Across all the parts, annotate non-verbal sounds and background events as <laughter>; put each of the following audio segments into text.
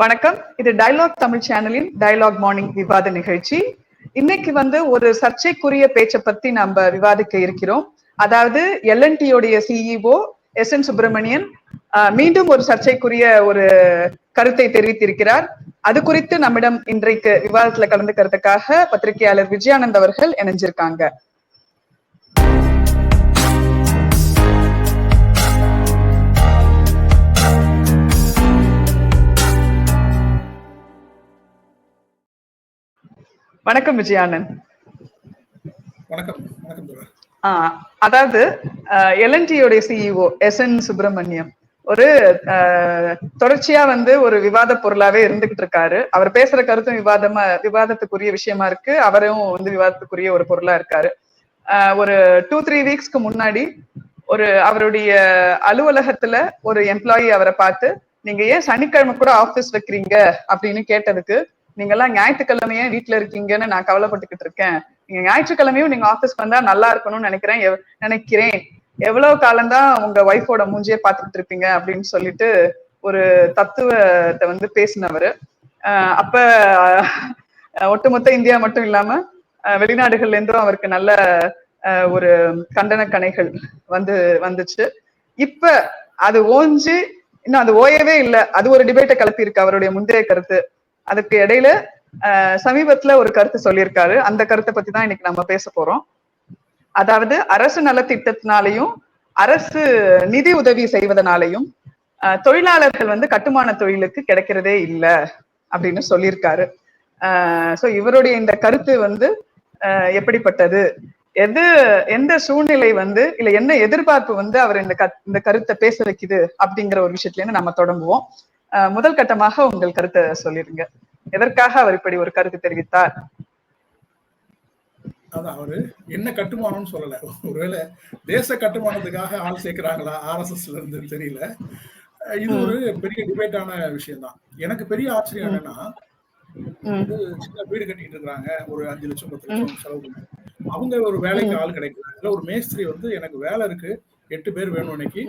வணக்கம். இது டைலாக் தமிழ் சேனலின் டைலாக் மார்னிங் விவாத நிகழ்ச்சி. இன்னைக்கு வந்து ஒரு சர்ச்சைக்குரிய பேச்சை பத்தி நம்ம விவாதிக்க இருக்கிறோம். அதாவது எல்என்டியோடைய சிஇஓ எஸ் என் சுப்பிரமணியன் ஆஹ், மீண்டும் ஒரு சர்ச்சைக்குரிய ஒரு கருத்தை தெரிவித்திருக்கிறார். அது குறித்து நம்மிடம் இன்றைக்கு விவாதத்துல கலந்துக்கிறதுக்காக பத்திரிகையாளர் விஜயானந்த் அவர்கள் இணைஞ்சிருக்காங்க. வணக்கம் விஜயானந்த். வணக்கம் வணக்கம் ஆஹ் அதாவது எல்என்டியோடைய சிஇஓ எஸ் என் சுப்பிரமணியம். ஒரு ஆஹ், தொடர்ச்சியா வந்து ஒரு விவாத பொருளாவே இருந்துகிட்டு இருக்காரு. அவர் பேசுற கருத்தும் விவாதமா விவாதத்துக்குரிய விஷயமா இருக்கு. அவரும் வந்து விவாதத்துக்குரிய ஒரு பொருளா இருக்காரு. ஆஹ், ஒரு டூ த்ரீ வீக்ஸ்க்கு முன்னாடி ஒரு அவருடைய அலுவலகத்துல ஒரு எம்ப்ளாயி அவரை பார்த்து நீங்க ஏன் சனிக்கிழமை கூட ஆபீஸ் வைக்கிறீங்க? அப்படின்னு கேட்டதுக்கு நீங்க எல்லாம் ஞாயிற்றுக்கிழமையே வீட்டுல இருக்கீங்கன்னு நான் கவலைப்பட்டுக்கிட்டு இருக்கேன். நீங்க ஞாயிற்றுக்கிழமையும் நீங்க ஆபீஸ்க்கு வந்தா நல்லா இருக்கணும்னு நினைக்கிறேன். நினைக்கிறேன். எவ்வளவு காலம்தான் உங்க ஒய்ஃபோட மூஞ்சியே பாத்துக்கிட்டு இருப்பீங்க அப்படின்னு சொல்லிட்டு ஒரு தத்துவத்தை வந்து பேசினவர். ஆஹ் அப்ப ஒட்டுமொத்த இந்தியா மட்டும் இல்லாம வெளிநாடுகள்ல இருந்தும் அவருக்கு நல்ல ஒரு கண்டன கணைகள் வந்து வந்துச்சு. இப்ப அது ஓஞ்சு இன்னும் அது ஓயவே இல்ல. அது ஒரு டிபேட்டை கிளப்பி இருக்கு அவருடைய முந்தைய கருத்து. அதுக்கு இடையில ஆஹ் சமீபத்துல ஒரு கருத்து சொல்லியிருக்காரு. அந்த கருத்தை பத்தி தான் இன்னைக்கு நம்ம பேச போறோம். அதாவது அரசு நலத்திட்டத்தினாலையும் அரசு நிதி உதவி செய்வதனாலையும் தொழிலாளர்கள் வந்து கட்டுமான தொழிலுக்கு கிடைக்கிறதே இல்ல அப்படின்னு சொல்லியிருக்காரு. சோ இவருடைய இந்த கருத்து வந்து ஆஹ் எப்படிப்பட்டது? எது எந்த சூழ்நிலை வந்து இல்ல என்ன எதிர்பார்ப்பு வந்து அவர் இந்த க இந்த கருத்தை பேச வைக்குது அப்படிங்கிற ஒரு விஷயத்துல இருந்து நம்ம தொடங்குவோம். முதல் கட்டமாக உங்கள் கருத்தை சொல்லிருங்க எதற்காக அவர் இப்படி ஒரு கருத்து தெரிவித்தார்? அதான் அவரு என்ன கட்டுமானம்னு சொல்லல. ஒருவேளை தேச கட்டுமானத்துக்காக ஆள் சேர்க்கிறாங்களா? ஆர்எஸ்எஸ்ல இருந்து தெரியல. இது ஒரு பெரிய டிபேட்டான விஷயம் தான் எனக்கு பெரிய ஆச்சரியம் என்னன்னா வந்து சின்ன வீடு கட்டிட்டு இருக்காங்க ஒரு அஞ்சு லட்சம் பத்து லட்சம் செலவு பண்ணி. அவங்க ஒரு வேலைக்கு ஆள் கிடைக்கல. இல்ல ஒரு மேஸ்திரி வந்து எனக்கு வேலை இருக்கு. எட்டு பேர் வேணும் இன்னைக்கு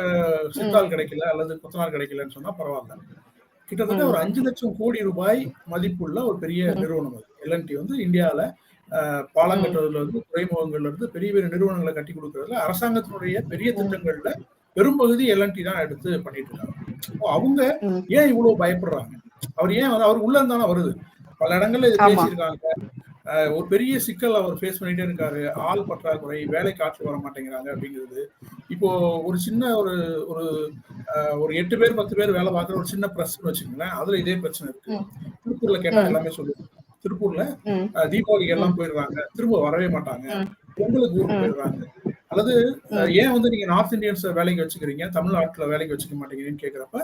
அஹ், சித்தாள் கிடைக்கல அல்லது கொத்தனார் கிடைக்கலன்னு சொன்னா பரவாயில்ல. கிட்டத்தட்ட ஒரு அஞ்சு லட்சம் கோடி ரூபாய் மதிப்புள்ள ஒரு பெரிய நிறுவனம் அது. எல்என்டி வந்து இந்தியால அஹ், பாலம் கட்டுறதுல இருந்து துறைமுகங்கள்ல இருந்து பெரிய பெரிய நிறுவனங்களை கட்டி கொடுக்கறதுல அரசாங்கத்தினுடைய பெரிய திட்டங்கள்ல பெரும்பகுதி எல்என்டி தான் எடுத்து பண்ணிட்டு இருக்காங்க. அவங்க. ஏன் இவ்வளவு பயப்படுறாங்க? அவர் ஏன் அவர் உள்ள இருந்தானே வருது. பல இடங்கள்ல இது. பேசியிருக்காங்க. ஒரு பெரிய சிக்கல் அவர் ஃபேஸ் பண்ணிட்டே இருக்காரு. ஆள் பற்றாக்குறை வேலைக்கு ஆட்சி வர மாட்டேங்கிறாங்க அப்படிங்கிறது. இப்போ ஒரு சின்ன ஒரு ஒரு ஒரு எட்டு பேர் பத்து பேர் வேலை பார்க்குற ஒரு சின்ன பிரஸ் வச்சுக்கோங்களேன். அதுல இதே பிரச்சனை இருக்கு. திருப்பூர்ல கேட்டா. எல்லாமே சொல்லுவாங்க. திருப்பூர்ல தீபாவளிக்கு எல்லாம் போயிடுறாங்க. திரும்ப வரவே மாட்டாங்க. பொங்கலுக்கு ஊருக்கு. போயிடுறாங்க. அல்லது ஏன் வந்து நீங்க நார்த் இந்தியன்ஸ் வேலைக்கு வச்சுக்கிறீங்க? தமிழ்நாட்டுல வேலைக்கு வச்சுக்க மாட்டேங்கிறீங்கன்னு கேக்குறப்ப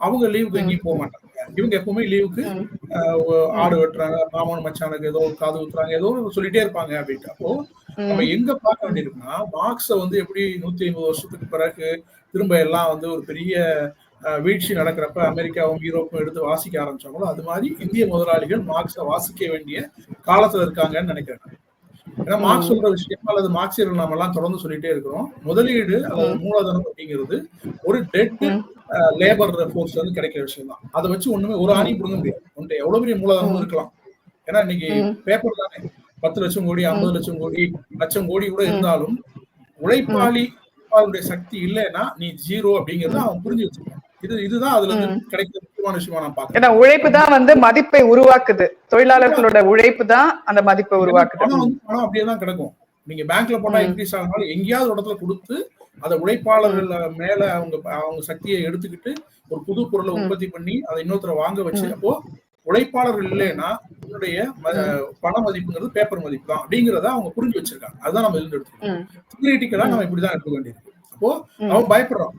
அவங்க லீவுக்கு எங்கேயும் போக மாட்டாங்க. இவங்க எப்பவுமே லீவுக்கு. ஆடு வெட்டுறாங்க மாமன் மச்சானுக்கு ஏதோ ஒரு காது ஊத்துறாங்க ஏதோ சொல்லிட்டே இருப்பாங்க அப்படின்ட்டு. அப்போ நம்ம எங்க பார்க்க வேண்டியிருக்குன்னா மார்க்ஸ வந்து எப்படி நூத்தி ஐம்பது வருஷத்துக்கு பிறகு திரும்ப எல்லாம் வந்து ஒரு பெரிய வீழ்ச்சி நடக்கிறப்ப அமெரிக்காவும் யூரோப்பும் எடுத்து வாசிக்க ஆரம்பிச்சாங்களோ அது மாதிரி இந்திய முதலாளிகள் மார்க்ஸ வாசிக்க வேண்டிய காலத்துல இருக்காங்கன்னு நினைக்கிறேன் ஏன்னா மார்க்ஸ் சொல்ற விஷயம் அல்லது மார்க்சியர்கள் நாம எல்லாம் தொடர்ந்து சொல்லிட்டே இருக்கிறோம். முதலீடு அல்லது மூலதனம் அப்படிங்கிறது ஒரு டெட். லேபர் ஃபோர்ஸ்ல இருந்து கிடைக்கிற விஷயம் தான் அதை வச்சு ஒண்ணுமே ஒரு ஆணி பிடுங்க முடியாது. உன்ட்ட எவ்வளவு பெரிய மூலதனம் இருக்கலாம். ஏன்னா இன்னைக்கு. பேப்பர் தானே. பத்து லட்சம் கோடி ஐம்பது லட்சம் கோடி லட்சம் கோடி கூட இருந்தாலும் உழைப்பாளி உழைப்பாளருடைய சக்தி இல்லைன்னா நீ ஜீரோ அப்படிங்கறத அவன் புரிஞ்சு வச்சிருக்கான் இது இதுதான் அதுல இருந்து கிடைக்கிற முக்கியமான விஷயமா நான் பாக்குறேன் ஏன்னா உழைப்பு தான் வந்து மதிப்பை உருவாக்குது. தொழிலாளர்களோட உழைப்பு தான் அந்த மதிப்பை உருவாக்குது. பணம் அப்படியே தான் கிடக்கும். நீங்க பேங்க்ல போட்டா ம். இன்க்ரீஸ் ஆனாலும் எங்கேயாவது இடத்துல கொடுத்து அதை உழைப்பாளர்கள் மேல அவங்க அவங்க சக்தியை எடுத்துக்கிட்டு ஒரு புது பொருளை உற்பத்தி பண்ணி அதை இன்னொருத்தர வாங்க வச்சு அப்போ உழைப்பாளர்கள் இல்லைன்னா உன்னுடைய பண மதிப்புங்கிறது பேப்பர் மதிப்பு தான் அப்படிங்கறத அவங்க புரிஞ்சு வச்சிருக்காங்க. அதுதான் நம்ம இருந்து எடுத்துக்கணும் தியரிட்டிக்கலா நம்ம இப்படிதான் எடுத்துக்க வேண்டியிருக்கு. அப்போ அவன் பயப்படுறான்.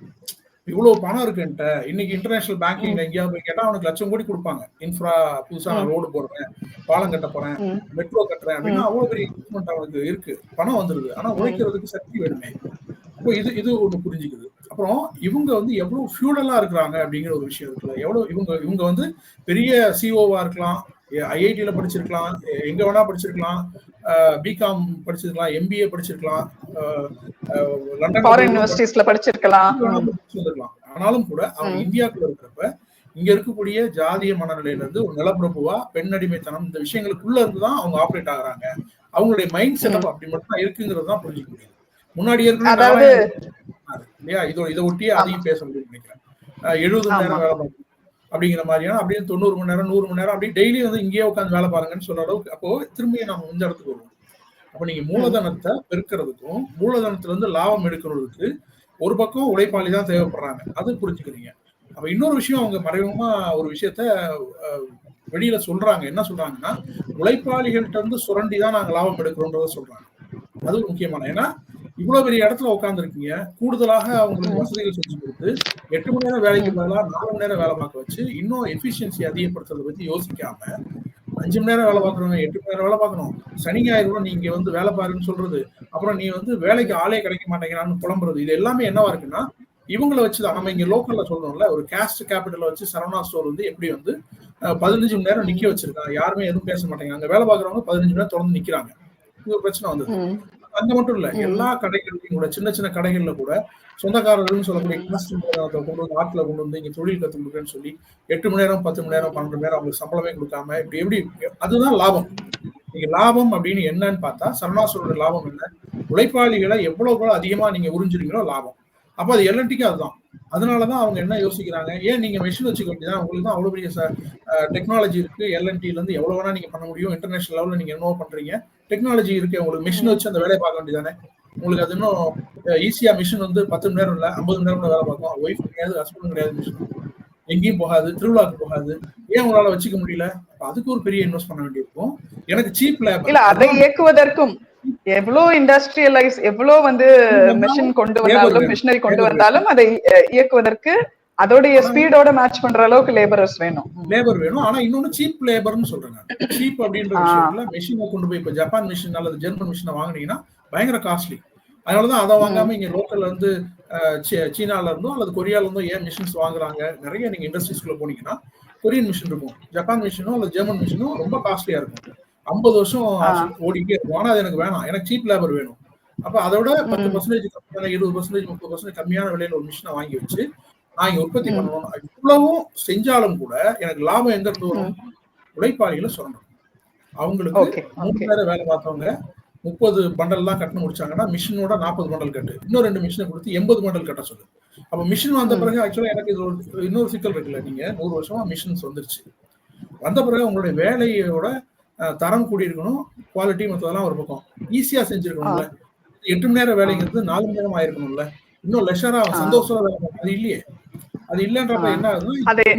இவ்வளவு பணம் இருக்குன்ட்ட இன்னைக்கு இன்டர்நேஷனல் பேங்கிங் எங்கேயாவது போய் கேட்டா அவனுக்கு லட்சம் கோடி கொடுப்பாங்க. இன்ஃப்ரா புதுசா நான் ரோடு போடுறேன் பாலம் கட்ட போறேன். மெட்ரோ கட்டுறேன் அப்படின்னா அவ்வளவு பெரிய இன்வெஸ்ட்மெண்ட் அவனுக்கு இருக்கு. பணம் வந்துருது. ஆனா உழைக்கிறதுக்கு சக்தி வேணுமே. அப்போ இது இது ஒண்ணு புரிஞ்சுக்குது. அப்புறம் இவங்க வந்து எவ்வளவு ஃபியூடலா இருக்கிறாங்க அப்படிங்கிற ஒரு விஷயம் இருக்குல்ல. எவ்வளவு இவங்க இவங்க வந்து பெரிய சிஓவா இருக்கலாம் ஐஐடியில படிச்சிருக்கலாம் எங்க வேணா படிச்சிருக்கலாம் பிகாம் படிச்சிருக்கலாம் எம்பிஏ படிச்சிருக்கலாம் போய் யூனிவர்சிட்டிஸ்ல படிச்சிருக்கலாம். ஆனாலும் கூட அவங்க இந்தியாக்குள்ள இருக்கிறப்ப இங்க இருக்கக்கூடிய ஜாதிய மனநிலையில இருந்து ஒரு நிலப்பிரபுவா பெண் அடிமைத்தனம் இந்த விஷயங்களுக்குள்ள இருந்து தான் அவங்க ஆப்ரேட் ஆகுறாங்க. அவங்களுடைய மைண்ட் செட்டப் அப்படி மட்டும் தான் இருக்குங்கிறது தான் புரிஞ்சுக்க முடியுது. முன்னாடி அதாவது- இல்லையா? இதோ இதை ஒட்டியே அதையும் பேச முடியும்னு நினைக்கிறேன். எழுபது மணி நேரம். வேலை பார்க்கணும் அப்படிங்கிற மாதிரியான அப்படியே தொண்ணூறு மணி நேரம் நூறு மணி நேரம் அப்படி டெய்லி வந்து இங்கேயே உட்காந்து வேலை பாருங்கன்னு சொல்ற அளவுக்கு அப்போ திரும்பி நம்ம இந்த இடத்துக்கு வருவோம். அப்ப நீங்க மூலதனத்தை பெருக்கிறதுக்கும் மூலதனத்துல இருந்து லாபம் எடுக்கிறதுக்கு ஒரு பக்கம் உழைப்பாளி தான் தேவைப்படுறாங்க. அது புரிஞ்சுக்கிறீங்க. அப்ப இன்னொரு விஷயம் அவங்க மறைமுகமா ஒரு விஷயத்த வெளியில சொல்றாங்க. என்ன சொல்றாங்கன்னா உழைப்பாளிகள்ட்ட இருந்து சுரண்டி தான் நாங்க லாபம் எடுக்கிறோன்றத சொல்றாங்க. அது முக்கியமான ஏன்னா இவ்வளவு பெரிய இடத்துல உட்காந்துருக்கீங்க கூடுதலாக அவங்களுக்கு வசதிகள் செஞ்சு கொடுத்து எட்டு மணி நேரம் வேலைக்கு பதிலாக நாலு மணி நேரம் வேலை பார்க்க வச்சு இன்னும் எஃபிஷியன்சி அதிகப்படுத்துறதை பத்தி யோசிக்காம அஞ்சு மணி நேரம் வேலை பார்க்குறவங்க எட்டு மணி நேரம் வேலை பார்க்கணும். சனி ஞாயிறு கூட நீங்க வந்து வேலை பாருன்னு சொல்றது. அப்புறம் நீ வந்து வேலைக்கு ஆளே கிடைக்க மாட்டேங்கிறான்னு புலம்புறது. இது எல்லாமே என்னவா இருக்குன்னா இவங்கள வச்சுதான். நம்ம இங்க லோக்கல்ல சொல்றோம்ல ஒரு கேஸ்ட் கேபிட்டல வச்சு சரவணா ஸ்டோர் வந்து எப்படி வந்து பதினஞ்சு மணி நேரம் நிக்க வச்சிருக்காங்க. யாருமே எதுவும் பேச மாட்டேங்கிறாங்க. அங்க வேலை பார்க்குறவங்க பதினஞ்சு மணி நேரம் தொடர்ந்து நிக்கிறாங்க. இது ஒரு பிரச்சனை வந்தது. அங்க மட்டும் இல்ல. எல்லா கடைகள்லயும் கூட சின்ன சின்ன கடைகள்ல கூட சொந்தக்காரர்கள்னு சொல்லக்கூடிய கஸ்டமர் கொண்டு வந்து நாட்டுல கொண்டு வந்து இங்க தொழில் கத்து கொடுக்குறேன்னு சொல்லி எட்டு மணி நேரம் பத்து மணி நேரம் பன்னெண்டு மணி நேரம் அவங்களுக்கு சம்பளமே கொடுக்காம இப்படி எப்படி அதுதான் லாபம். நீங்க லாபம் அப்படின்னு என்னன்னு பார்த்தா சரணாசுரோட லாபம் என்ன? உழைப்பாளிகளை எவ்வளவு எவ்வளவு அதிகமா நீங்க உறிஞ்சிருக்கீங்களோ லாபம். அப்ப அது எல்என்டிக்கும் அதுதான். அதனாலதான் அவங்க என்ன யோசிக்கிறாங்க ஏன் நீங்க மெஷின் வச்சுக்க வேண்டியதான் உங்களுக்கு தான் அவ்வளவு பெரிய டெக்னாலஜி இருக்கு. எல்என்டில இருந்து எவ்வளவு வேணா நீங்க பண்ண முடியும். இன்டர்நேஷனல் லெவல்ல நீங்க என்னவோ பண்றீங்க. டெக்னாலஜி இருக்கு. உங்களுக்கு மிஷின் வச்சு அந்த வேலையை பார்க்க வேண்டியதானே உங்களுக்கு அது இன்னும் ஈஸியா மிஷின் வந்து பத்து மணி நேரம் இல்ல ஐம்பது மணி நேரம் வேலை பார்க்கும் ஒய்ஃப் கிடையாது ஹஸ்பண்ட் கிடையாது மிஷின் எங்கேயும் போகாது திருவிழாக்கு போகாது. ஏன் உங்களால வச்சுக்க முடியல? அதுக்கு ஒரு பெரிய இன்வெஸ்ட் பண்ண வேண்டியிருக்கும். எனக்கு சீப் இல்ல அதை இயக்குவதற்கும் எவ்வளவு இண்டஸ்ட்ரியலைஸ் எவ்வளவு வந்து மெஷின் கொண்டு வந்தாலும். மிஷினரி கொண்டு வந்தாலும் அதை இயக்குவதற்கு அதோடைய ஸ்பீடோட மேட்ச் பண்ற அளவுக்கு லேபரர்ஸ் வேணும். லேபர் வேணும். ஆனா இன்னொன்னு சீப் லேபர்னு சொல்றேன் சீப் <laughs> அப்படின்ற. விஷயத்துல மெஷினை கொண்டு போய் இப்ப ஜப்பான் மிஷின் அல்லது ஜெர்மன் மிஷினை வாங்குனீங்கன்னா பயங்கர காஸ்ட்லி அதனாலதான் அதை வாங்காம இங்க லோக்கல்ல இருந்து சீனால இருந்தோ அல்லது கொரியால இருந்தோ ஏன் மிஷின்ஸ் வாங்குறாங்க? நிறைய நீங்க இண்டஸ்ட்ரீஸ்குள்ள போனீங்கன்னா கொரியன் மிஷின் இருக்கும். ஜப்பான் மிஷினோ அல்லது ஜெர்மன் மிஷினோ ரொம்ப காஸ்ட்லியா இருக்கும். ஐம்பது வருஷம் ஆ. ஓடிக்கிட்டே இருக்கும். ஆனா அது எனக்கு வேணாம். எனக்கு சீப் லேபர் வேணும். அப்ப அதோட பத்து பர்சன்டேஜ் கம்மியான இருபது பர்சன்டேஜ் முப்பது பர்சன்டேஜ் கம்மியான விலையில ஒரு மிஷினை வாங்கி வச்சு நான் இங்க உற்பத்தி. பண்ணணும். இவ்வளவும் செஞ்சாலும் கூட எனக்கு லாபம் எங்க இருந்து வரும்? உழைப்பாளிகளை சொல்லணும் அவங்களுக்கு மூணு பேரை வேலை பார்த்தவங்க முப்பது பண்டல் தான் கட்டணும் முடிச்சாங்கன்னா மிஷினோட நாற்பது பண்டல் கட்டு. இன்னும் ரெண்டு மிஷினை கொடுத்து எண்பது பண்டல் கட்ட சொல்லு. அப்ப மிஷின் வந்த. பிறகு ஆக்சுவலா எனக்கு இது ஒரு இன்னொரு சிக்கல் இருக்குல்ல நீங்க நூறு வருஷமா மிஷின்ஸ் வந்துருச்சு. வந்த பிறகு உங்களுடைய வேலையோட தரம் கூடி இருக்கணும் குவாலிட்டி மற்றதெல்லாம் ஒரு பக்கம். ஈஸியா செஞ்சிருக்கணும்ல. எட்டு மணி நேரம் வேலைங்கிறது நாலு மணி நேரம் ஆயிருக்கணும்ல. இன்னும் லெஷரா. சந்தோஷமா வேலை. அது இல்லையே. அது இல்லன்றப்ப. என்ன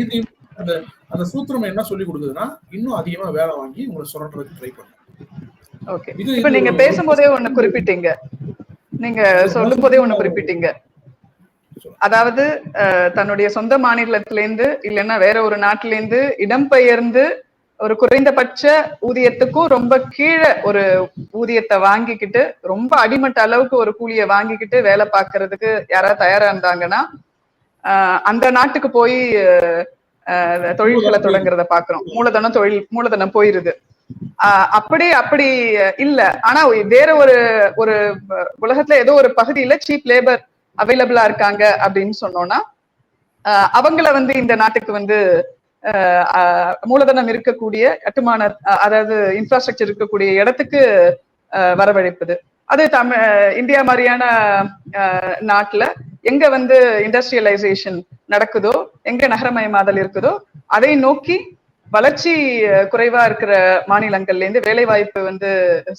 இது அந்த அந்த சூத்திரம் என்ன சொல்லி கொடுக்குதுன்னா இன்னும் அதிகமா வேலை வாங்கி உங்களை சுரண்டுறதுக்கு ட்ரை பண்ணும் ஓகே இப்ப நீங்க பேசும்போதே ஒண்ணு குறிப்பிட்டீங்க. நீங்க சொல்லும் போதே ஒண்ணு குறிப்பிட்டீங்க. அதாவது தன்னுடைய சொந்த மாநிலத்திலேருந்து இல்லைன்னா வேற ஒரு நாட்டிலேருந்து இடம்பெயர்ந்து ஒரு குறைந்தபட்ச ஊதியத்துக்கும் ரொம்ப கீழே ஒரு ஊதியத்தை வாங்கிக்கிட்டு ரொம்ப அடிமட்ட அளவுக்கு ஒரு கூலிய வாங்கிக்கிட்டு வேலை பார்க்கறதுக்கு யாராவது தயாரா இருந்தாங்கன்னா அந்த நாட்டுக்கு போய் ஆஹ் தொழில்களை தொடங்குறத பாக்குறோம். மூலதனம் தொழில் மூலதனம் போயிருது. அப்படி அப்படி இல்ல. ஆனா வேற ஒரு ஒரு உலகத்துல ஏதோ ஒரு பகுதியில சீப் லேபர் அவைலபிளா இருக்காங்க அப்படின்னு சொன்னோம்னா அவங்கள வந்து இந்த நாட்டுக்கு வந்து மூலதனம் இருக்கக்கூடிய கட்டுமான அதாவது இன்ஃப்ராஸ்ட்ரக்சர் இருக்கக்கூடிய இடத்துக்கு வரவழைப்பது. அது தமிழ் இந்தியா மாதிரியான நாட்டுல எங்க வந்து இண்டஸ்ட்ரியலைசேஷன் நடக்குதோ எங்க நகரமயமாதல் இருக்குதோ அதை நோக்கி வளர்ச்சி குறைவா இருக்கிற மாநிலங்கள்ல இருந்து வேலை வாய்ப்பு வந்து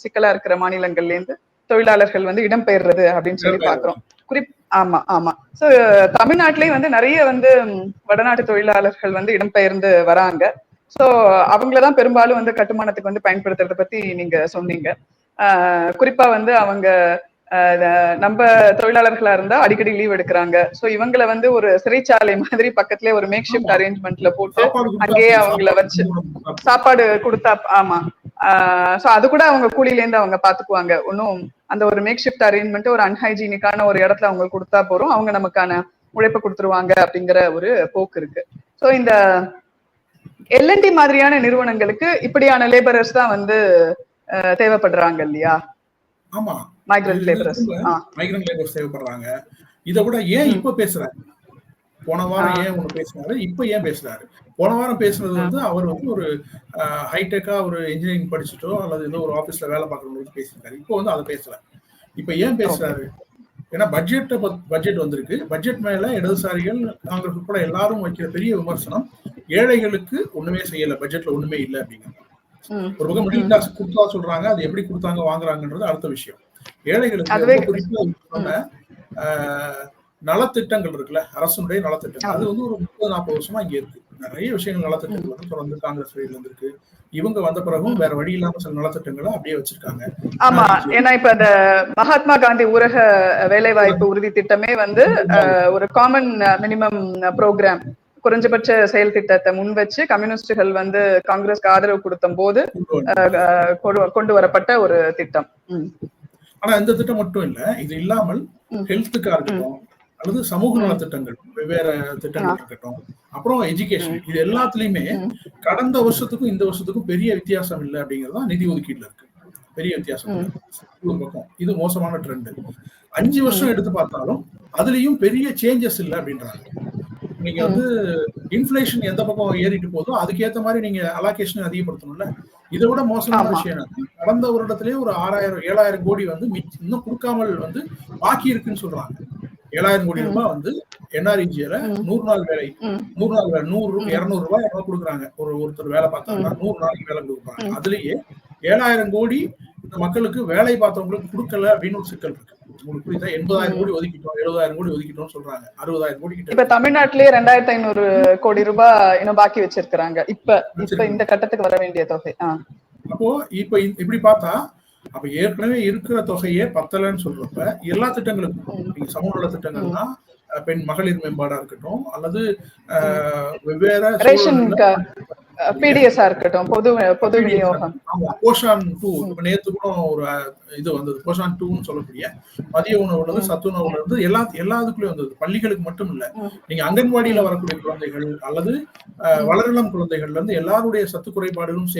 சிக்கலா இருக்கிற மாநிலங்கள்ல இருந்து தொழிலாளர்கள் வந்து இடம்பெயர்றது அப்படின்னு சொல்லி பாக்குறோம். குறிப் ஆமா ஆமா. சோ தமிழ்நாட்டிலயும் வந்து நிறைய வந்து வடநாட்டு தொழிலாளர்கள் வந்து இடம்பெயர்ந்து வராங்க. சோ அவங்களதான் பெரும்பாலும் வந்து கட்டுமானத்துக்கு வந்து பயன்படுத்துறத பத்தி நீங்க சொன்னீங்க. குறிப்பா வந்து அவங்க நம்ம தொழிலாளர்களா இருந்தா அடிக்கடி லீவ் எடுக்கிறாங்க. சோ இவங்கள வந்து ஒரு சிறைச்சாலை மாதிரி பக்கத்துலயே ஒரு மேக் ஷிஃப்ட் அரேஞ்ச்மெண்ட்ல போட்டு அங்கேயே அவங்கள வச்சு சாப்பாடு கொடுத்தா ஆமா. சோ அது கூட அவங்க கூலில இருந்து அவங்க பாத்துக்குவாங்க. ஒன்னும் அந்த ஒரு மேக் ஷிஃப்ட் அரேஞ்ச்மெண்ட் ஒரு அன்ஹைஜீனிக்கான ஒரு இடத்துல அவங்க கொடுத்தா போறோம். அவங்க நமக்கான உழைப்பு கொடுத்துருவாங்க அப்படிங்கிற ஒரு போக்கு இருக்கு. சோ இந்த எல்என்டி மாதிரியான நிறுவனங்களுக்கு இப்படியான லேபரர்ஸ் தான் வந்து தேவைப்படுறாங்க இல்லையா? ஆமா. மைக்ரண்ட் லேபரர்ஸ் மைக்ரண்ட் லேபர்ஸ் தேவைப்படுறாங்க. இதை விட ஏன் இப்ப பேசுறேன் போன வாரம் ஏன் ஒண்ணு பேசினாரு? இப்ப ஏன் பேசுறாரு? போன வாரம் பேசுனது வந்து அவர் வந்து ஒரு ஹைடெக்கா ஒரு இன்ஜினியரிங் படிச்சுட்டோ அல்லது ஏதோ ஒரு ஆபீஸ்ல வேலை பார்க்கறவங்களுக்கு பேசியிருக்காரு. இப்போ வந்து அதை பேசல. இப்ப ஏன் பேசுறாரு? ஏன்னா பட்ஜெட் பட்ஜெட் வந்திருக்கு. பட்ஜெட் மேல இடதுசாரிகள் காங்கிரஸ் உட்பட எல்லாரும் வைக்கிற பெரிய விமர்சனம் ஏழைகளுக்கு ஒண்ணுமே செய்யல. பட்ஜெட்ல ஒண்ணுமே இல்லை அப்படிங்கிறது. ஒரு பக்கம் மிடில் கிளாஸ் கொடுத்தா சொல்றாங்க அது எப்படி கொடுத்தாங்க வாங்குறாங்கன்றது அடுத்த விஷயம். ஏழைகளுக்கு குறிப்பா நலத்திட்டங்கள் இருக்குல்ல அரசனுடைய நலத்திட்டங்கள். அது வந்து ஒரு முப்பது நாற்பது வருஷமா இங்க இருக்கு. நிறைய விஷயங்கள் நலத்திட்டங்கள் வந்து தொடர்ந்து காங்கிரஸ் வழியில இருந்திருக்கு. இவங்க வந்த பிறகும் வேற வழி இல்லாம சில நலத்திட்டங்களை அப்படியே வச்சிருக்காங்க. ஆமா. ஏன்னா இப்ப இந்த மகாத்மா காந்தி ஊரக வேலைவாய்ப்பு உறுதி திட்டமே வந்து ஒரு காமன் மினிமம் ப்ரோக்ராம் குறைஞ்சபட்ச செயல் திட்டத்தை முன் வச்சு கம்யூனிஸ்டுகள் வந்து காங்கிரஸ்க்கு ஆதரவு கொடுத்த போது கொண்டு வரப்பட்ட ஒரு திட்டம். ஆனா இந்த திட்டம் மட்டும் இல்ல இது இல்லாமல். ஹெல்த்துக்கா இருக்கட்டும் அல்லது சமூக நலத்திட்டங்கள் வெவ்வேறு திட்டங்கள் இருக்கட்டும் அப்புறம் எஜுகேஷன் இது எல்லாத்துலயுமே கடந்த வருஷத்துக்கும் இந்த வருஷத்துக்கும் பெரிய வித்தியாசம் இல்லை அப்படிங்கிறது தான் நிதி ஒதுக்கீடுல இருக்கு. பெரிய வித்தியாசம் ஒரு பக்கம். இது மோசமான ட்ரெண்ட் அஞ்சு வருஷம் எடுத்து பார்த்தாலும் அதுலயும் பெரிய சேஞ்சஸ் இல்லை அப்படின்றாங்க. நீங்க வந்து இன்ஃபிளேஷன் எந்த பக்கம் ஏறிட்டு போதோ அதுக்கேத்த மாதிரி நீங்க அலாகேஷன் அதிகப்படுத்தணும்ல. இதை விட மோசமான. விஷயம் கடந்த வருடத்திலேயே ஒரு ஆறாயிரம் ஏழாயிரம் கோடி வந்து இன்னும் கொடுக்காமல் வந்து பாக்கி இருக்குன்னு சொல்றாங்க. ஏழாயிரம் கோடி ரூபாய் வந்து என்ஆர்இஜியில நூறு நாள் வேலை. நூறு நாள் வேலை நூறு இருநூறு ரூபாய் எவ்வளவு கொடுக்குறாங்க. ஒரு ஒருத்தர் வேலை பார்த்தாங்கன்னா நூறு நாளைக்கு வேலை கொடுக்குறாங்க. அதுலயே ஏழாயிரம் கோடி இந்த மக்களுக்கு வேலை பார்த்தவங்களுக்கு கொடுக்கல அப்படின்னு ஒரு சிக்கல் இருக்கு. உங்களுக்கு புரியுதா? எண்பதாயிரம் கோடி ஒதுக்கிட்டோம் எழுபதாயிரம் கோடி ஒதுக்கிட்டோம் சொல்றாங்க. அறுபதாயிரம் கோடி கிட்ட இப்ப தமிழ்நாட்டிலேயே ரெண்டாயிரத்தி ஐநூறு கோடி ரூபாய் இன்னும் பாக்கி வச்சிருக்கிறாங்க. இப்ப இப்ப இந்த கட்டத்துக்கு வர வேண்டிய தொகை. அப்போ இப்ப இப்படி பார்த்தா அப்ப ஏற்கனவே இருக்கிற தொகையே பத்தலைன்னு சொல்றப்ப எல்லா திட்டங்களுக்கும் நீங்க சமூக நல திட்டங்கள்னா பெண் மகளிர் மேம்பாடா இருக்கட்டும் அல்லது வெவ்வேறு பிடிஎஸ்ஆ இருக்கட்டும் பொது பொது விநியோகம். போஷான் டூ நேத்து கூட ஒரு இது வந்தது போஷான் டூன்னு சொல்லக்கூடிய மதிய உணவுல இருந்து சத்து உணவுல இருந்து எல்லா எல்லா இதுக்குள்ளயும் வந்தது. பள்ளிகளுக்கு மட்டும் இல்ல. நீங்க அங்கன்வாடியில வரக்கூடிய குழந்தைகள் அல்லது வளரிளம் குழந்தைகள்ல இருந்து எல்லாருடைய சத்து குறைபாடுகளும்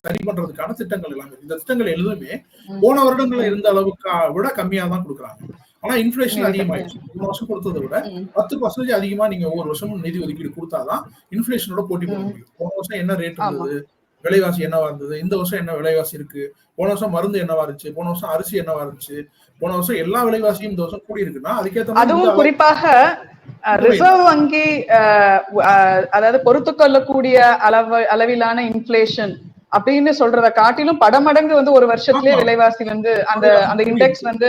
சரி பண்றதுக்கான திட்டங்கள் எல்லாமே. இந்த திட்டங்கள் எதுவுமே போன வருடங்கள்ல இருந்த அளவுக்கு விட கம்மியா தான் கொடுக்குறாங்க. ஆனா இன்ஃபிளேஷன் அதிகமாயிடுச்சு. மூணு வருஷம் கொடுத்ததை விட பத்து பர்சன்டேஜ் அதிகமா நீங்க ஒவ்வொரு வருஷமும் நிதி ஒதுக்கீடு கொடுத்தாதான் இன்ஃபிளேஷனோட போட்டி போட முடியும் போன வருஷம் என்ன ரேட் இருந்தது? விலைவாசி என்னவா இருந்தது? இந்த வருஷம் என்ன விலைவாசி இருக்கு? போன வருஷம் மருந்து என்னவா இருந்துச்சு? போன வருஷம் அரிசி என்னவா இருந்துச்சு? போன வருஷம் எல்லா விலைவாசியும் இந்த வருஷம் கூடி இருக்குன்னா அதுக்கேற்ற அதுவும் குறிப்பாக ரிசர்வ் வங்கி அதாவது பொறுத்து கொள்ளக்கூடிய அளவு அளவிலான இன்ஃபிளேஷன் அப்படின்னு சொல்றத காட்டிலும் படமடங்கு வந்து ஒரு வருஷத்திலேயே ஆமா. விலைவாசி வந்து அந்த அந்த இண்டெக்ஸ் வந்து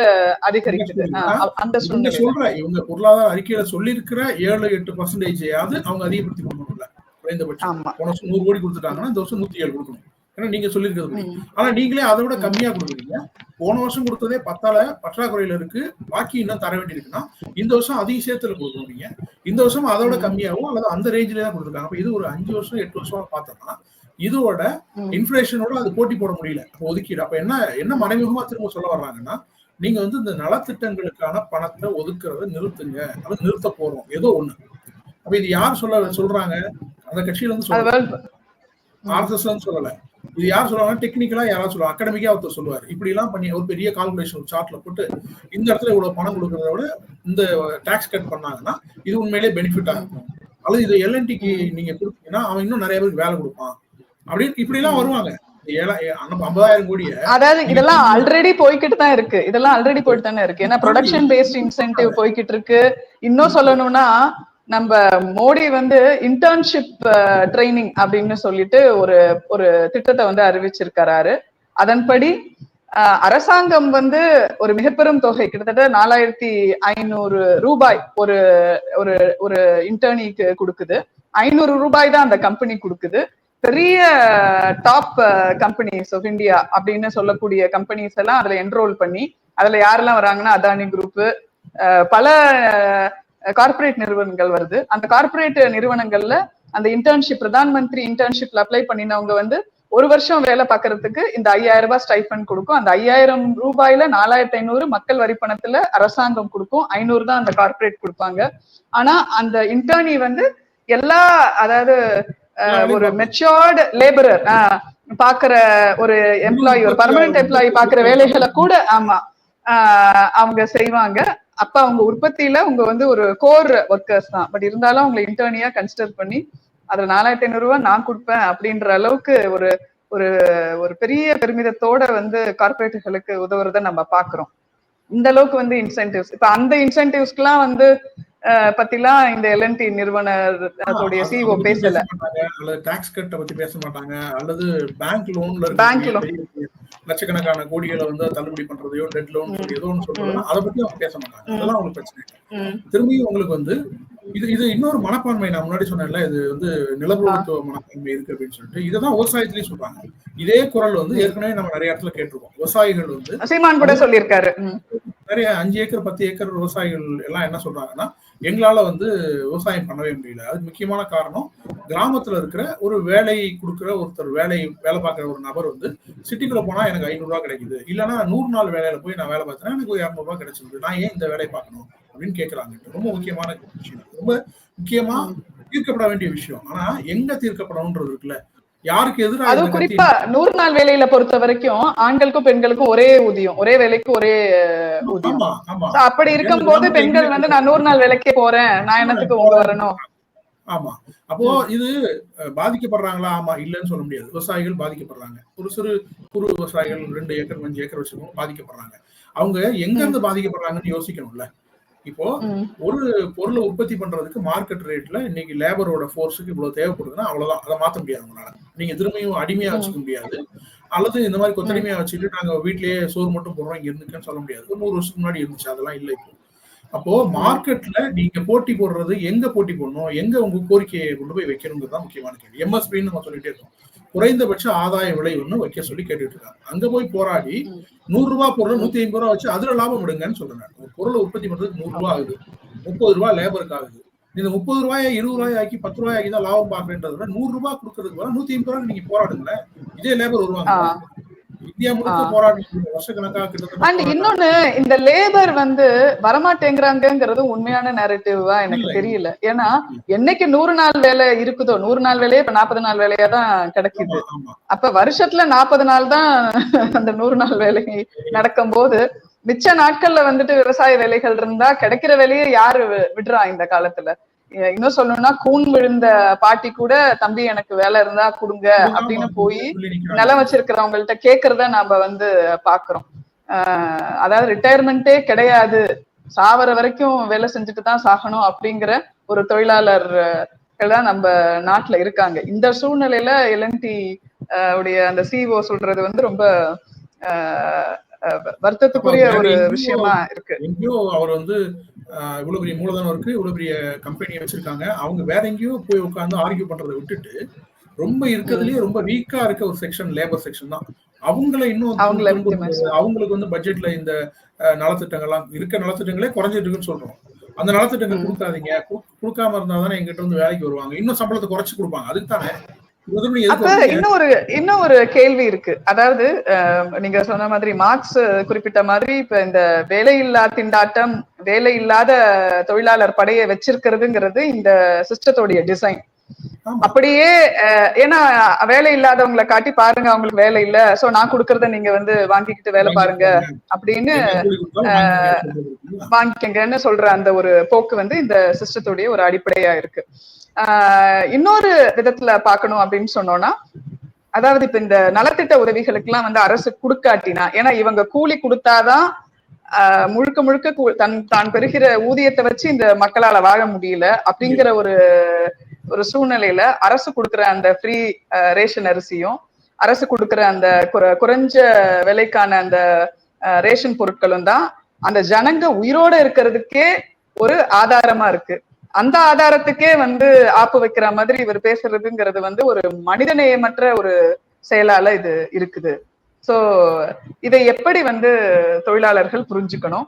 அதிகரிக்குது. அந்த சொல்ற இவங்க பொருளாதார அறிக்கையில சொல்லியிருக்கிற ஏழு எட்டு பர்சன்டேஜ் அவங்க அதிகப்படுத்தி கொடுக்கணும்ல குறைந்தபட்சம். போன வருஷம் நூறு கோடி கொடுத்துட்டாங்கன்னா இந்த வருஷம் நூத்தி ஏழு கொடுக்கணும். ஏன்னா நீங்க சொல்லியிருக்கிறது. ஆனா நீங்களே அதை விட கம்மியா கொடுக்குறீங்க. போன வருஷம் கொடுத்ததே பத்தால பற்றாக்குறையில இருக்கு. பாக்கி இன்னும் தர வேண்டியிருக்குன்னா இந்த வருஷம் அதிக சேர்த்துல கொடுக்கணும் நீங்க. இந்த வருஷம் அதை விட கம்மியாகும் அல்லது அந்த ரேஞ்சிலே தான் கொடுத்துருக்காங்க. அப்ப இது ஒரு அஞ்சு வருஷம் எட்டு வருஷம் பார்த்தோம்னா இதோட இன்ஃபிளேஷனோட அது போட்டி போட முடியல. அப்ப ஒதுக்கீடு. அப்ப என்ன என்ன மறைமுகமா திரும்ப சொல்ல வர்றாங்கன்னா நீங்க வந்து இந்த நலத்திட்டங்களுக்கான பணத்தை ஒதுக்குறத நிறுத்துங்க. அல்லது நிறுத்த போறோம். ஏதோ ஒண்ணு. அப்ப இது யார் சொல்ல சொல்றாங்க? அந்த கட்சியில இருந்து அது வேர்ல்ட் ஆர்எஸ்எஸ் சொல்லல. இது யார் சொல்லுவாங்க டெக்னிக்கலா யாராவது சொல்லுவாங்க. அகாடமிக்கா ஒருத்தர் சொல்லுவார். இப்படி எல்லாம் பண்ணி ஒரு பெரிய கால்குலேஷன் சார்ட்ல போட்டு இந்த இடத்துல இவ்வளவு பணம் கொடுக்கறத விட இந்த டாக்ஸ் கட் பண்ணாங்கன்னா இது உண்மையிலேயே பெனிஃபிட்டா இருக்கும். அல்லது இது எல்என்டிக்கு நீங்க கொடுத்தீங்கன்னா அவன் இன்னும் நிறைய பேருக்கு வேலை கொடுப்பான். அப்படின்னு இப்படி எல்லாம் வருவாங்க அதாவது இதெல்லாம் ஆல்ரெடி போய்கிட்டு தான் இருக்கு. இதெல்லாம் ஆல்ரெடி போயிட்டு தானே இருக்கு. ஏன்னா ப்ரொடக்ஷன் பேஸ்ட் இன்சென்டிவ் போய்கிட்டு இருக்கு. இன்னும் சொல்லணும்னா நம்ம மோடி வந்து இன்டர்ன்ஷிப் ட்ரைனிங் அப்படின்னு சொல்லிட்டு ஒரு ஒரு திட்டத்தை வந்து அறிவிச்சிருக்காரு அதன்படி அரசாங்கம் வந்து ஒரு மிகப்பெரும் தொகை கிட்டத்தட்ட நாலாயிரத்தி ஐநூறு ரூபாய் ஒரு ஒரு ஒரு இன்டர்னிக்கு கொடுக்குது. ஐநூறு ரூபாய் தான் அந்த கம்பெனி கொடுக்குது. பெரிய டாப் கம்பெனிஸ் ஆஃப் இந்தியா அப்படின்னு சொல்லக்கூடிய கம்பெனிஸ் எல்லாம் அதுல என்ரோல் பண்ணி அதுல யாரெல்லாம் வராங்கன்னா அதானி குரூப் பல கார்ப்பரேட் நிறுவனங்கள் வருது. அந்த கார்ப்பரேட் நிறுவனங்கள்ல அந்த இன்டர்ன்ஷிப் பிரதான் மந்திரி இன்டர்ன்ஷிப்ல அப்ளை பண்ணினவங்க வந்து ஒரு வருஷம் வேலை பார்க்கறதுக்கு இந்த ஐயாயிரம் ரூபாய் ஸ்டைஃபன் கொடுக்கும். அந்த ஐயாயிரம் ரூபாயில நாலாயிரத்தி ஐநூறு மக்கள் வரி பணத்துல அரசாங்கம் கொடுக்கும். ஐநூறு தான் அந்த கார்ப்பரேட் கொடுப்பாங்க. ஆனா அந்த இன்டர்னி வந்து எல்லா அதாவது ஒரு மெச்சோர்டு லேபரர் பாக்குற ஒரு எம்ப்ளாயி ஒரு பர்மனன்ட் எம்ப்ளாயி பாக்குற வேலைகளை கூட ஆமா. அவங்க செய்வாங்க. அப்ப அவங்க உற்பத்தியில அவங்க வந்து ஒரு கோர் ஒர்க்கர்ஸ் தான். பட் இருந்தாலும் அவங்களை இன்டர்னியா கன்சிடர் பண்ணி அதுல நாலாயிரத்தி ஐநூறு ரூபாய் நான் கொடுப்பேன் அப்படின்ற அளவுக்கு ஒரு ஒரு ஒரு பெரிய பெருமிதத்தோட வந்து கார்பரேட்டுகளுக்கு உதவுறத நம்ம பாக்குறோம். இந்த அளவுக்கு வந்து இன்சென்டிவ்ஸ் இப்ப அந்த இன்சென்டிவ்ஸ்க்குலாம் வந்து அஹ், பத்திலாம் இந்த எல்என்டி நிறுவனர் அதோடைய அது- சிஓ பத்தி பேசல. அல்லது டாக்ஸ் கட்டை பத்தி பேச மாட்டாங்க அல்லது பேங்க் லோன்ல இருக்க loan. லட்சக்கணக்கான கோடிகளை வந்து தள்ளுபடி பண்றதையோ டெட் லோன் ஏதோ ஒன்று சொல்றதோ. அதை பத்தி அவங்க பேச மாட்டாங்க அதெல்லாம் அவங்களுக்கு பிரச்சனை திரும்பியும் உங்களுக்கு வந்து இது இது இன்னொரு மனப்பான்மை நான் முன்னாடி சொன்னேன்ல இது வந்து நிலப்பிரபுத்துவ மனப்பான்மை இருக்கு அப்படின்னு சொல்லிட்டு. இதுதான் விவசாயத்திலயும் சொல்றாங்க. இதே குரல் வந்து ஏற்கனவே நம்ம நிறைய இடத்துல கேட்டிருக்கோம். விவசாயிகள் வந்து சீமான் கூட சொல்லியிருக்காரு. நிறைய அஞ்சு ஏக்கர் பத்து ஏக்கர் விவசாயிகள் எல்லாம் என்ன சொல்றாங்கன்னா எங்களால வந்து விவசாயம் பண்ணவே முடியல. அதுக்கு முக்கியமான காரணம் கிராமத்துல இருக்கிற ஒரு வேலை கொடுக்குற ஒருத்தர் வேலை வேலை பார்க்குற ஒரு நபர் வந்து சிட்டிக்குள்ள போனா எனக்கு ஐநூறு ரூபாய் கிடைக்குது. இல்லைன்னா நூறு நாள் வேலையில போய் நான் வேலை பார்த்தேன்னா எனக்கு ஒரு இரநூறுவா ரூபாய் நான் ஏன் இந்த வேலையை பார்க்கணும் அப்படின்னு கேட்கறாங்க ரொம்ப முக்கியமான விஷயம். ரொம்ப முக்கியமா தீர்க்கப்பட வேண்டிய விஷயம். ஆனா எங்க தீர்க்கப்படணும்ன்றது இருக்குல்ல. யாருக்கு எதிராக அதுவும் குறிப்பா நூறு நாள் வேலையில பொறுத்த வரைக்கும் ஆண்களுக்கும் பெண்களுக்கும் ஒரே ஊதியம் ஒரே வேலைக்கு ஒரே ஊதியம். அப்படி இருக்கும்போது பெண்கள் வந்து நான் நூறு நாள் வேலைக்கே போறேன் நான் என்னத்துக்கு உங்க வரணும்? ஆமா. அப்போ இது பாதிக்கப்படுறாங்களா? ஆமா இல்லைன்னு சொல்ல முடியாது. விவசாயிகள் பாதிக்கப்படுறாங்க. ஒரு சிறு குறு விவசாயிகள் ரெண்டு ஏக்கர் அஞ்சு ஏக்கர் வச்சுக்கோங்க பாதிக்கப்படுறாங்க. அவங்க எங்க இருந்து பாதிக்கப்படுறாங்கன்னு யோசிக்கணும்ல. இப்போ ஒரு பொருளை உற்பத்தி பண்றதுக்கு மார்க்கெட் ரேட்ல இன்னைக்கு லேபரோட ஃபோர்ஸுக்கு இவ்வளவு தேவைப்படுதுன்னா அவ்வளவுதான். அதை மாத்த முடியாது உங்களால. நீங்க திரும்பியும் அடிமையா வச்சுக்க முடியாது. அல்லது இந்த மாதிரி கொத்தடிமையா வச்சுட்டு நாங்க வீட்லயே சோறு மட்டும் போடுறோம் இங்க இருந்துக்கன்னு சொல்ல முடியாது. ஒரு நூறு வருஷத்துக்கு முன்னாடி இருந்துச்சு அதெல்லாம் இல்லை இப்போ. அப்போ மார்க்கெட்ல நீங்க போட்டி போடுறது எங்க போட்டி போடணும்? எங்க உங்க கோரிக்கையை கொண்டு போய் வைக்கணுங்கிறது தான் முக்கியமான கேள்வி. எம்எஸ்பின்னு நம்ம சொல்லிட்டே இருக்கோம். குறைந்தபட்ச ஆதாய விலை ஒண்ணு வைக்க சொல்லி கேட்டுட்டு இருக்காங்க. அங்க போய் போராடி நூறு ரூபாய் பொருள் நூத்தி ஐம்பது ரூபா வச்சு அதுல லாபம் விடுங்கன்னு சொல்றேன் ஒரு பொருளை உற்பத்தி பண்றதுக்கு நூறு ரூபாய் ஆகுது. முப்பது ரூபாய் லேபருக்கு ஆகுது. இந்த முப்பது ரூபாயை இருபது ரூபாய் ஆக்கி பத்து ரூபாய் ஆக்கி தான் லாபம் பாக்குறேன்றத விட நூறு ரூபாய் கொடுக்கறதுக்கு நூத்தி ஐம்பது ரூபாய் நீங்க போராடுங்களேன். இதே லேபர் வருவாங்க அண்ட் இன்னொன்னு இந்த லேபர் வந்து வரமாட்டேங்கிறாங்கிறது உண்மையான நேரட்டிவா எனக்கு. தெரியல. ஏன்னா என்னைக்கு நூறு நாள் வேலை இருக்குதோ நூறு நாள் வேலையே இப்ப நாற்பது நாள் வேலையா தான் கிடைக்குது. அப்ப வருஷத்துல நாற்பது நாள் தான் அந்த நூறு நாள் வேலை நடக்கும் போது மிச்ச நாட்கள்ல வந்துட்டு விவசாய வேலைகள் இருந்தா கிடைக்கிற வேலையை யாரு விடுறா இந்த காலத்துல? இன்னும் சொல்லணும்னா கூன் விழுந்த பாட்டி கூட தம்பி எனக்கு வேலை இருந்தா கொடுங்க அப்படின்னு போய். நிலம் வச்சிருக்கிறவங்கள்ட்ட கேக்குறத நாம வந்து பாக்குறோம். அதாவது ரிட்டையர்மெண்ட்டே கிடையாது. சாவர வரைக்கும் வேலை செஞ்சுட்டு தான் சாகணும் அப்படிங்கிற ஒரு தொழிலாளர் தான் நம்ம நாட்டுல இருக்காங்க. இந்த சூழ்நிலையில எல்என்டி உடைய அந்த சிஓ சொல்றது வந்து ரொம்ப வருத்தத்துக்குரிய ஒரு விஷயமா இருக்கு. எங்கேயோ அவர் வந்து இவ்வளவு பெரிய மூலதனம் இருக்கு இவ்வளவு பெரிய கம்பெனி வச்சிருக்காங்க. அவங்க வேற எங்கேயோ போய் உட்கார்ந்து ஆர்கியூ பண்றதை விட்டுட்டு ரொம்ப இருக்கிறதுலயே ரொம்ப வீக்கா இருக்க ஒரு செக்ஷன் லேபர் செக்ஷன் தான். அவங்கள இன்னும் அவங்களுக்கு வந்து பட்ஜெட்ல இந்த நலத்திட்டங்கள்லாம் இருக்க நலத்திட்டங்களே குறைஞ்சிட்டு இருக்குன்னு சொல்றோம். அந்த நலத்திட்டங்கள் கொடுக்காதீங்க. கொடுக்காம இருந்தா தானே எங்கிட்ட வந்து வேலைக்கு வருவாங்க. இன்னும் சம்பளத்தை குறைச்சு கொடுப்பாங்க. அதுக்கு தானே அப்ப இன்னும் ஒரு கேள்வி இருக்கு. அதாவது நீங்க சொன்ன மாதிரி மார்க்ஸ் குறிப்பிட்ட மாதிரி இப்ப இந்த வேலையில்லா திண்டாட்டம் வேலை இல்லாத தொழிலாளர் படையை வச்சிருக்கிறதுங்கிறது இந்த சிஸ்டத்தோடைய டிசைன். அப்படியே ஏன்னா வேலை இல்லாதவங்களை காட்டி பாருங்க அவங்களுக்கு வேலை இல்ல. சோ நான் கொடுக்கறத நீங்க வந்து வாங்கிக்கிட்டு வேலை பாருங்க அப்படின்னு வாங்கிக்கோங்கன்னு சொல்ற அந்த ஒரு போக்கு வந்து இந்த சிஸ்டத்துடைய ஒரு அடிப்படையா இருக்கு. இன்னொரு விதத்துல பார்க்கணும் அப்படின்னு சொன்னோம்னா அதாவது இப்ப இந்த நலத்திட்ட உதவிகளுக்கெல்லாம் வந்து அரசு கொடுக்காட்டினா ஏன்னா இவங்க கூலி கொடுத்தாதான் ஆஹ் முழுக்க முழுக்க கூ- தன் தான் பெறுகிற ஊதியத்தை வச்சு இந்த மக்களால வாழ முடியல அப்படிங்கிற ஒரு ஒரு சூழ்நிலையில அரசு கொடுக்குற அந்த ஃப்ரீ ரேஷன் அரிசியும் அரசு கொடுக்குற அந்த குறைஞ்ச விலைக்கான அந்த ரேஷன் பொருட்களும் தான் அந்த ஜனங்க உயிரோட இருக்கிறதுக்கே ஒரு ஆதாரமா இருக்கு. அந்த ஆதாரத்துக்கே வந்து ஆப்பு வைக்கிற மாதிரி இவர் பேசுறதுங்கிறது வந்து ஒரு மனிதநேயமற்ற ஒரு செயலால இது இருக்குது. சோ இதை எப்படி வந்து தொழிலாளர்கள் புரிஞ்சுக்கணும்?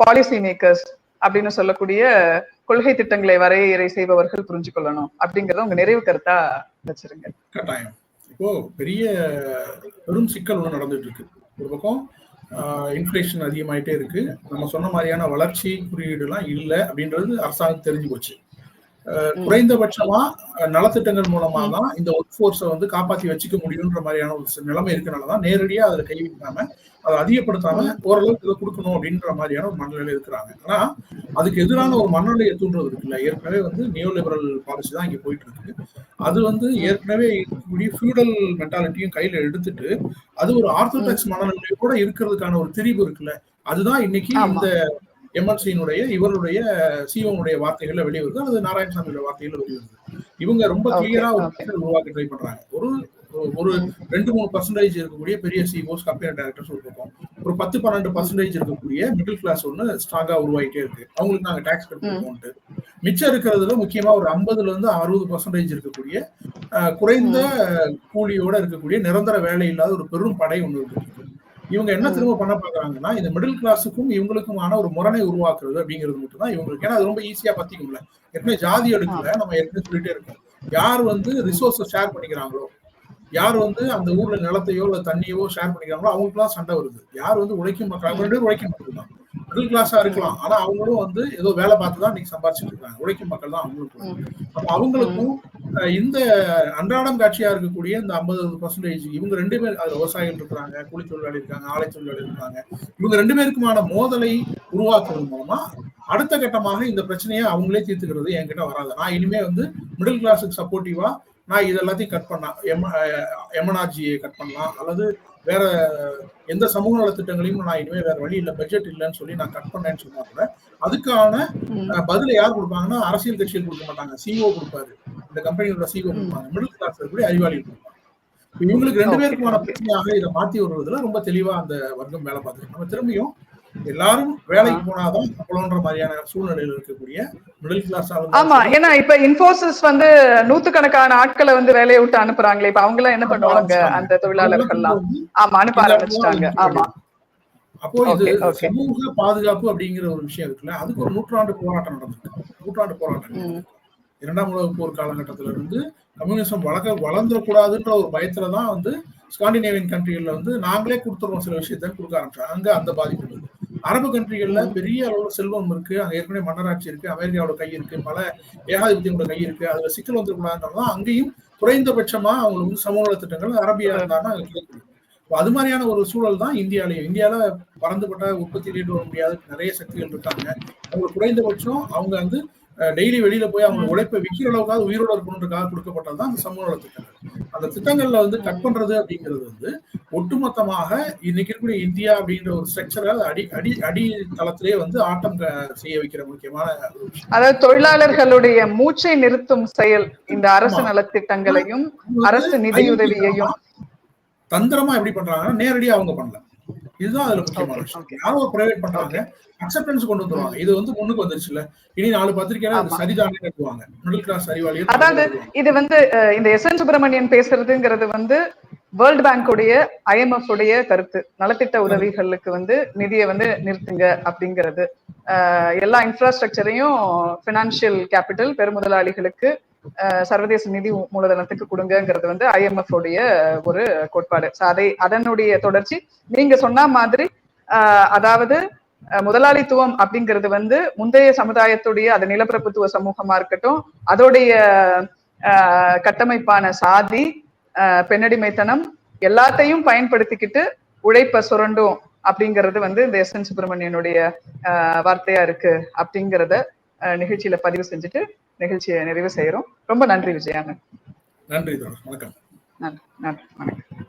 பாலிசி மேக்கர்ஸ் அப்படின்னு சொல்லக்கூடிய கொள்கை திட்டங்களை வரையறை செய்பவர்கள் புரிஞ்சு கொள்ளணும் அப்படிங்கறத உங்க நிறைவு கருத்தா வச்சிருங்க. கட்டாயம். இப்போ பெரிய பெரும் சிக்கல் ஒன்று நடந்துட்டு இருக்கு. ஒரு பக்கம் இன்ஃப்ளேஷன் அதிகமாயிட்டே இருக்கு. நம்ம சொன்ன மாதிரியான வளர்ச்சி குறியீடுலாம் இல்லை அப்படின்றது அரசாங்கம் தெரிஞ்சு போச்சு. குறைந்தபட்சமா நலத்திட்டங்கள் மூலமா தான் இந்த ஒர்க் ஃபோர்ஸை வந்து காப்பாத்தி வச்சுக்க முடியுன்ற மாதிரியான ஒரு நிலைமை இருக்கனாலதான் நேரடியா அதுல கை வைக்காம அதை அதிகப்படுத்தாம ஓரளவுக்கு இதை கொடுக்கணும் அப்படின்ற மாதிரியான ஒரு மனநிலையில இருக்கிறாங்க. ஆனா அதுக்கு எதிரான ஒரு மனநிலையை தூண்டுறது இருக்குல்ல. ஏற்கனவே வந்து நியோ லிபரல் பாலிசி தான் இங்க போயிட்டு இருக்கு அது வந்து ஏற்கனவே இருக்கக்கூடிய ஃபியூடல் மென்டாலிட்டியும் கையில எடுத்துட்டு அது ஒரு ஆர்த்தோடாக்ஸ் மனநிலையோட இருக்கிறதுக்கான ஒரு திரிவு இருக்குல்ல. அதுதான் இன்னைக்கு. இந்த எம்என்சியினுடைய இவருடைய சிஓனுடைய வார்த்தைகள்ல வெளியே வருது அல்லது நாராயணசாமியோட வார்த்தைகள்ல வெளியே வருது இவங்க ரொம்ப கிளியரா ஒரு உருவாக்க ட்ரை பண்றாங்க. ஒரு ஒரு ரெண்டு மூணு பர்சன்டேஜ் இருக்கக்கூடிய பெரிய சிஓஸ் கம்பெனி டைரக்டர்ஸ் ஒரு பக்கம். ஒரு பத்து பன்னெண்டு பர்சன்டேஜ் இருக்கக்கூடிய மிடில் கிளாஸ் ஒன்று ஸ்ட்ராங்கா உருவாயிட்டே இருக்கு. அவங்களுக்கு நாங்க டாக்ஸ் கட் பண்ணுவோம்ட்டு மிச்சம் இருக்கிறதுல முக்கியமா ஒரு ஐம்பதுல இருந்து அறுபது பர்சன்டேஜ் இருக்கக்கூடிய குறைந்த கூலியோட இருக்கக்கூடிய நிரந்தர வேலை இல்லாத ஒரு பெரும் படை ஒன்று இருக்கு. இவங்க என்ன திரும்ப பண்ண பாக்குறாங்கன்னா இந்த மிடில் கிளாஸுக்கும் இவங்களுக்குமான ஒரு முரணை உருவாக்குறது அப்படிங்கிறது மட்டும் தான் இவங்களுக்கு. ஏன்னா அது ரொம்ப ஈஸியா பத்திக்கும்ல ஏற்கனவே ஜாதி அடுக்குல நம்ம ஏற்கனவே சொல்லிட்டே இருக்கோம். யார் வந்து ரிசோர்ஸை ஷேர் பண்ணிக்கிறாங்களோ யார் வந்து அந்த ஊர்ல நிலத்தையோ இல்ல தண்ணியோ ஷேர் பண்ணிக்கிறாங்களோ அவங்களுக்குலாம் சண்டை வருது. யார் வந்து உழைக்கும் மக்கள் ரெண்டு பேரும் உழைக்கும் மக்கள் தான். மிடில் கிளாஸா இருக்கலாம். ஆனா அவங்களும் வந்து ஏதோ வேலை பார்த்து தான் இன்னைக்கு சம்பாதிச்சுட்டு இருக்காங்க. உழைக்கும் மக்கள் தான் அவங்களுக்கும் அப்ப அவங்களுக்கும் இந்த அன்றாடம் காட்சியா இருக்கக்கூடிய இந்த ஐம்பது பர்சன்டேஜ் இவங்க ரெண்டு பேர் அதுல விவசாயிகள் இருக்கிறாங்க கூலி தொழிலாளி இருக்காங்க ஆலை தொழிலாளி இருக்காங்க. இவங்க ரெண்டு பேருக்குமான மோதலை உருவாக்குறது மூலமா அடுத்த கட்டமாக இந்த பிரச்சனையை அவங்களே தீர்த்துக்கிறது என்கிட்ட வராது. நான் இனிமே வந்து மிடில் கிளாஸுக்கு சப்போர்ட்டிவா நான் இது எல்லாத்தையும் கட் பண்ணலாம். எம் எம்என்ஆர்ஜியை கட் பண்ணலாம். அல்லது வேற எந்த சமூக நல திட்டங்களையும் நான் இனிமே வேற வழி இல்லை பட்ஜெட் இல்லைன்னு சொல்லி நான் கட் பண்ணேன்னு சொன்னா கூட அதுக்கான பதிலை யார் கொடுப்பாங்கன்னா அரசியல் கட்சிகள் கொடுக்க மாட்டாங்க. சிஓ கொடுப்பாரு. இந்த கம்பெனியோட சிஓ கொடுப்பாங்க. மிடில் கிளாஸ் இருக்கக்கூடிய அறிவாளி கொடுப்பாங்க. இவங்களுக்கு ரெண்டு பேருக்குமான. பிரச்சனையாக இதை மாத்தி வருவதுல ரொம்ப தெளிவா அந்த வர்க்கம் வேலை பார்த்துருக்கு. நம்ம திரும்பியும் எல்லாரும் வேலைக்கு போனாதான் சம்பளம்ன்ற மாதிரியான சூழ்நிலையில் இருக்கக்கூடிய மிடில் கிளாஸ் ஆமா ஏன்னா இப்ப இன்போசிஸ் வந்து நூத்துக்கணக்கான ஆட்களை வந்து வேலையை விட்டு அனுப்புறாங்களே. இப்ப அவங்க எல்லாம் என்ன பண்ணுவாங்க? அந்த தொழிலாளர்கள்லாம் ஆமா அனுப்ப ஆரம்பிச்சிட்டாங்க. ஆமா. அப்போ இது. சமூக பாதுகாப்பு அப்படிங்கிற ஒரு விஷயம் இருக்குல்ல அதுக்கு ஒரு நூற்றாண்டு போராட்டம் நடந்திருக்கு. நூற்றாண்டு போராட்டம். இரண்டாம் உலக போர் காலகட்டத்துல இருந்து கம்யூனிசம் வளர்க்க வளர்ந்துடக்கூடாதுன்ற ஒரு பயத்துல தான் வந்து ஸ்காண்டினேவியன் கண்ட்ரிகள்ல வந்து நாங்களே கொடுத்துருவோம் சில விஷயத்த கொடுக்க ஆரம்பிச்சாங்க. அங்க அந்த பாதிப்பு அரபு கண்ட்ரிகள்ல பெரிய அளவுல செல்வம் இருக்கு. அங்க ஏற்கனவே மன்னராட்சி இருக்கு அமெரிக்காவோட கை இருக்கு பல ஏகாதிபத்தியங்களோட கை இருக்கு அதுல சிக்கல் வந்துடக்கூடாதுன்றதான் அங்கேயும் குறைந்தபட்சமா அவங்களுக்கு வந்து சமூக திட்டங்கள் அரபியா இருந்தாங்கன்னா அங்க அது மாதிரியான ஒரு சூழல் தான் இந்தியாலயும். இந்தியால பறந்துபட்ட உற்பத்தி ரேட் வர முடியாத நிறைய சக்திகள் இருக்காங்க. அவங்க குறைந்தபட்சம் அவங்க வந்து டெய்லி வெளியில போய் அவங்க உழைப்பை விற்கிற அளவுக்காவது உயிரோட இருக்கணுன்றதுக்காக கொடுக்கப்பட்டது தான் அந்த சமூக நல திட்டங்கள் அந்த திட்டங்கள்ல வந்து கட் பண்றது அப்படிங்கிறது வந்து ஒட்டுமொத்தமாக இன்னைக்கு இருக்கக்கூடிய இந்தியா அப்படின்ற ஒரு ஸ்ட்ரக்சரை அடி அடி அடி தளத்திலே வந்து ஆட்டம் செய்ய வைக்கிற முக்கியமான அதாவது தொழிலாளர்களுடைய மூச்சை நிறுத்தும் செயல் இந்த அரசு. நலத்திட்டங்களையும் அரசு நிதியுதவியையும். தந்திரமா எப்படி பண்றாங்கன்னா நேரடியா அவங்க பண்ணல. இதுதான் அதுல முக்கியமான விஷயம். okay. யாரோ பிரைவேட் பண்றாங்க அக்செப்டன்ஸ் கொண்டு வந்துருவாங்க. இது வந்து முன்னுக்கு வந்துருச்சுல இனி நாலு பத்திரிக்கையில அது. சரிதானே கட்டுவாங்க மிடில் கிளாஸ் அறிவாளிகள் அதாவது இது வந்து இந்த எஸ் என் சுப்பிரமணியன் பேசுறதுங்கிறது வந்து வேர்ல்ட் பேங்க் உடைய ஐஎம்எஃப் உடைய கருத்து. நலத்திட்ட உதவிகளுக்கு வந்து நிதியை வந்து நிறுத்துங்க அப்படிங்கிறது. எல்லா இன்ஃப்ராஸ்ட்ரக்சரையும் பினான்சியல் கேபிட்டல் பெருமுதலாளிகளுக்கு சர்வதேச நிதி மூலதனத்துக்கு கொடுங்கங்கிறது வந்து ஐஎம்எஃப் உடைய ஒரு கோட்பாடு. அதை அதனுடைய தொடர்ச்சி நீங்க சொன்ன மாதிரி அதாவது அஹ், முதலாளித்துவம் அப்படிங்கிறது வந்து முந்தைய சமுதாயத்துடைய அது நிலப்பிரபுத்துவ சமூகமா இருக்கட்டும் அதோடைய அஹ், கட்டமைப்பான சாதி அஹ், பெண்ணடிமைத்தனம் எல்லாத்தையும் பயன்படுத்திக்கிட்டு உழைப்ப சுரண்டும் அப்படிங்கிறது வந்து இந்த எஸ் என் சுப்பிரமணியனுடைய அஹ், வார்த்தையா இருக்கு அப்படிங்கிறத நிகழ்ச்சியில பதிவு செஞ்சுட்டு நிகழ்ச்சியை நிறைவு செய்யறோம் ரொம்ப நன்றி விஜயானந்த் நன்றி வணக்கம். நன்றி. நன்றி. வணக்கம்.